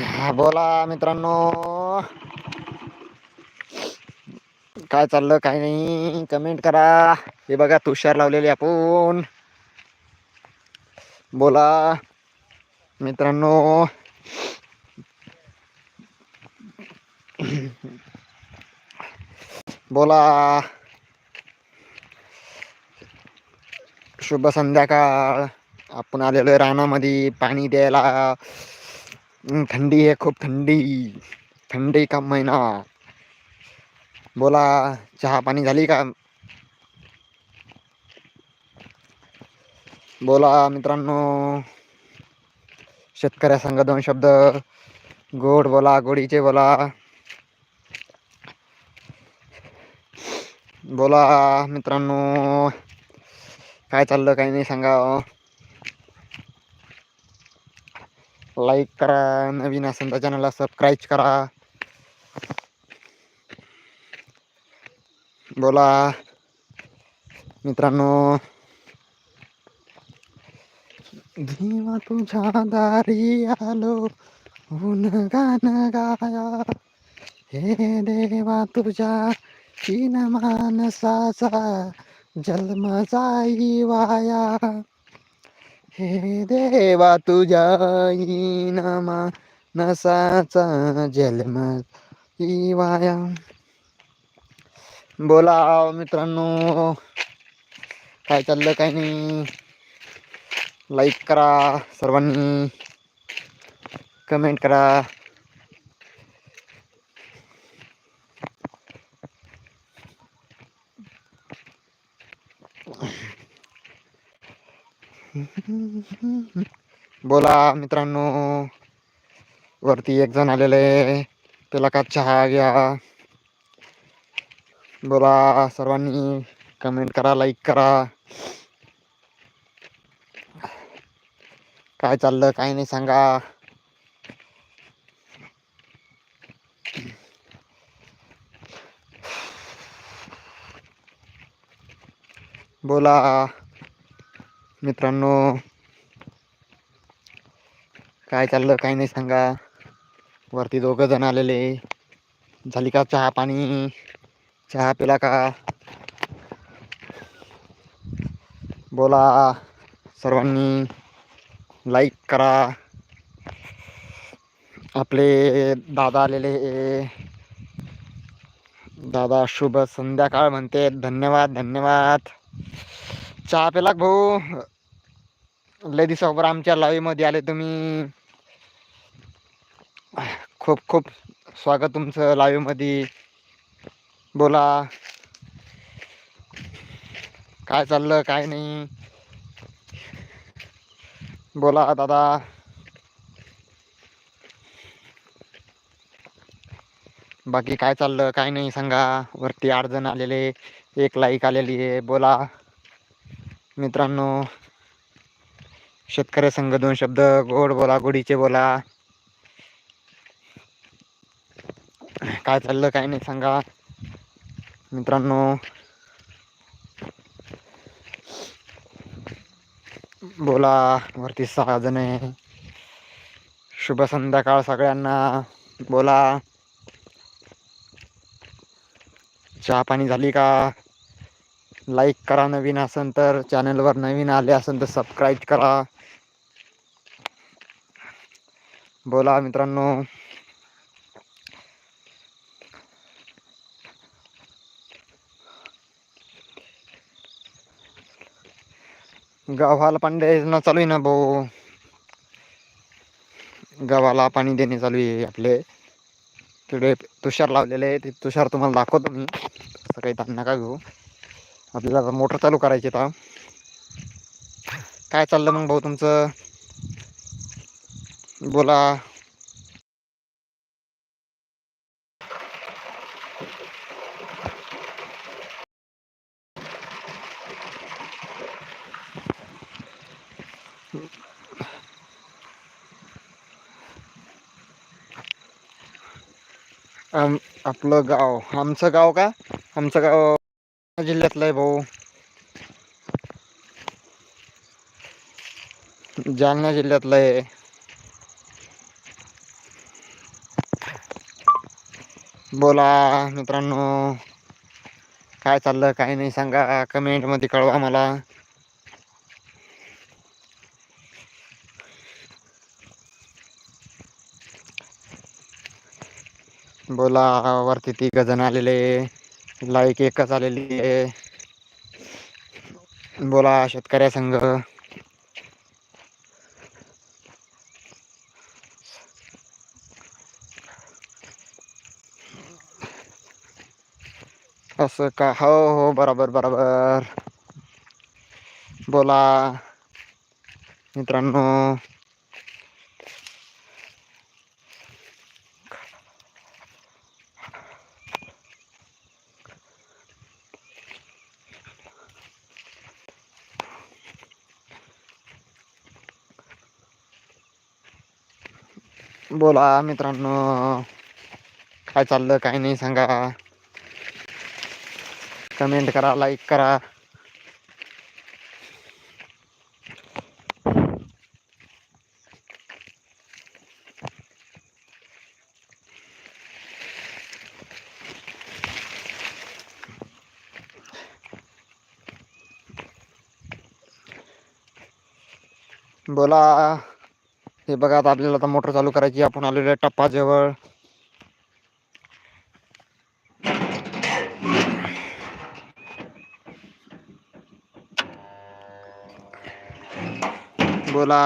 हा बोला मित्रांनो. काय चाललं काही नाही कमेंट करा. हे बघा तुषार लावलेले आपण. बोला मित्रांनो. बोला. शुभ संध्याकाळ. आपण आलेलो आहे रानामध्ये पाणी द्यायला. थंडी आहे खूप थंडी. थंडी का महिना बोला चहा पाणी झाली का? बोला मित्रांनो. शेतकऱ्या संघ दोन शब्द. गोड बोला गोडीचे बोला. बोला मित्रांनो. काय चाललं काही नाही सांगा. लाईक करा नवीन असेल तर चॅनलला सबस्क्राईब करा. बोला. मित्रांनो. धीमा तुझ्या दारी आलो ऊन गाणं गाया. हे देवा तुझ्या तीन मानसाचा जन्म जाई वाया. हे देवा तुझ्या ईन मानसाचा जन्म जाई वाया बोला मित्रांनो. काय चाललं काय नाही? लाईक करा सर्वांनी. कमेंट करा. बोला मित्रांनो. वरती एक जण आलेले त्याला का चहा घ्या? बोला सर्वांनी कमेंट करा लाईक करा. काय चाललं काय नाही सांगा. बोला. मित्रांनो काय चाललं काय नाही सांगा. वरती दोघं जण आलेले. झाली का चहा पाणी? चहा पिला का? बोला सर्वांनी. लाईक करा. आपले दादा आलेले. दादा शुभ संध्याकाळ म्हणते. धन्यवाद धन्यवाद. चहा पेला भाऊ लय दिवसावर आमच्या लाईव्हमध्ये आले तुम्ही. खूप खूप स्वागत तुमचं लाईव्हमध्ये बोला. काय चाललं काय नाही? बोला दादा. बाकी काय चाललं काय नाही सांगा. वरती आठ जण आलेले एक लाईक आलेली आहे बोला. मित्रांनो शेतकरी संघ दोन शब्द गोड बोला गोडीचे बोला. काय चाललं काय नाही सांगा. मित्रांनो बोला वरती सहा जण. आहे शुभ संध्याकाळ सगळ्यांना. बोला. चहा पाणी झाली का? लाईक करा नवीन असेल तर चॅनलवर नवीन आले असेल तर सबस्क्राईब करा. बोला मित्रांनो. गव्हाला पाणी द्यायचं चालू आहे ना भाऊ? गव्हाला पाणी देणे चालू आहे आपले. तिकडे तुषार लावलेले आहे. ते तुषार तुम्हाला दाखवतो मी. असं काही ताण नका घेऊ? आपल्याला आता मोटर चालू करायची आता. काय चाललं मग भाऊ तुमचं? बोला. आम आपलं गाव. आमचं गाव का? आमचं गाव जिल्ह्यातलं आहे भाऊ. जालना जिल्ह्यातलं आहे बोला मित्रांनो काय चाललं काय नाही सांगा कमेंटमध्ये कळवा मला. बोला वरती ती गजन आलेले. लाईक एकच आलेली आहे. बोला शेतकऱ्या संघ. असं का? हो हो बरोबर बरोबर. बोला. मित्रांनो. बोला मित्रांनो काय चाललं काय नाही सांगा. कमेंट करा लाईक करा. बोला. हे बघा आता आपल्याला आता मोटर चालू करायची. आपण आलेलो आहे टप्पाजवळ. बोला.